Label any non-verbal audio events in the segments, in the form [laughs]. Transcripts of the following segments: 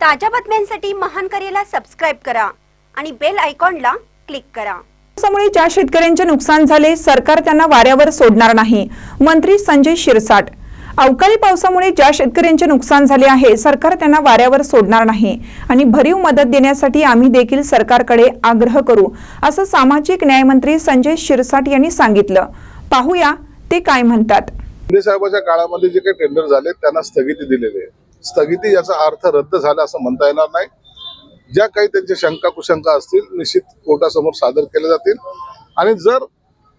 ताज्या बातम्यांसाठी महान करेला सबस्क्राईब करा आणि बेल आयकॉनला क्लिक करा. पावसामुळे ज्या शेतकऱ्यांचे नुकसान झाले सरकार त्यांना वाऱ्यावर सोडणार नाही. मंत्री संजय शिरसाट. अवकाळी पावसामुळे ज्या शेतकऱ्यांचे नुकसान झाले आहे सरकार त्यांना वाऱ्यावर सोडणार नाही. आणि भरीव मदत देण्यासाठी आम्ही देखील सरकारकडे आग्रह करू असं सामाजिक न्यायमंत्री संजय शिरसाट यांनी सांगितलं. पाहूया ते काय म्हणतात. शिंदे साहेबाच्या काळामध्ये जे काही टेंडर झाले त्यांना स्थगिती दिलेली आहे. स्थगिती याचा अर्थ रद्द झाला असं म्हणता येणार नाही. ज्या काही त्यांच्या शंका कुशंका असतील निश्चित कोर्टासमोर सादर केल्या जातील. आणि जर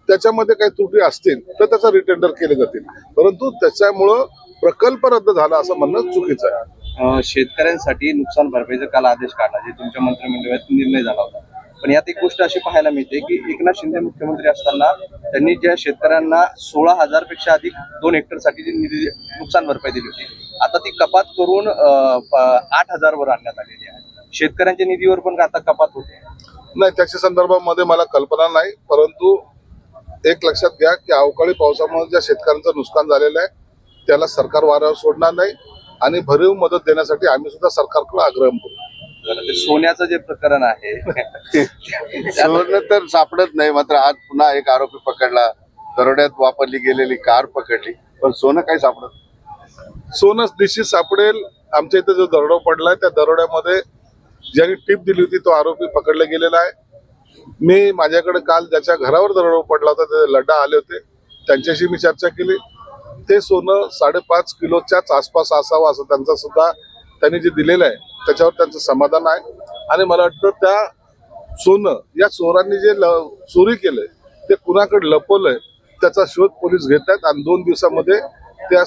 त्याच्यामध्ये काही त्रुटी असतील तर त्याचा रिटेंडर केले जातील. परंतु त्याच्यामुळं प्रकल्प रद्द झाला असं म्हणणं चुकीचं आहे. शेतकऱ्यांसाठी नुकसान भरपाईचा काल आदेश काढला जे तुमच्या मंत्रिमंडळात निर्णय झाला होता. पण यात एक गोष्ट अशी पाहायला मिळते की एकनाथ शिंदे मुख्यमंत्री असताना त्यांनी ज्या शेतकऱ्यांना सोळा हजारपेक्षा अधिक दोन हेक्टरसाठी जी निधी नुकसान भरपाई दिली होती आता ती कपात करून आठ हजार वर आणण्यात आलेली आहे. शेतकऱ्यांच्या निधीवर पण आता कपात होते. नाही त्याच्या संदर्भामध्ये मला कल्पना नाही परंतु एक लक्षात घ्या की अवकाळी पावसामुळे ज्या शेतकऱ्यांचं नुकसान झालेलं आहे त्याला सरकार वाऱ्यावर सोडणार नाही आणि भरीव मदत देण्यासाठी आम्ही सुद्धा सरकारकडे आग्रह करू. ते सोन्याचं जे प्रकरण आहे [laughs] सोनं तर सापडत नाही मात्र आज पुन्हा एक आरोपी पकडला. दरोड्यात वापरली गेलेली कार पकडली पण सोनं काही सापडत. सोनं निश्चित सापडेल. आमच्या इथे जो दरोडा पडलाय त्या दरोड्यामध्ये ज्यांनी टीप दिली होती तो आरोपी पकडला गेलेला आहे. मी माझ्याकडे काल ज्याच्या घरावर दरोडा पडला होता ते लड्डा आले होते. त्यांच्याशी मी चर्चा केली. ते सोनं साडेपाच किलोच्याच आसपास असावं असं त्यांचा सुद्धा त्यांनी जे दिलेलं आहे त्याच्यावर त्यांचं समाधान आहे. आणि मला वाटतं त्या सोनं या चोरांनी जे ल चोरी केलंय ते कुणाकडे लपवलंय त्याचा शोध पोलीस घेत आहेत आणि दोन दिवसामध्ये त्या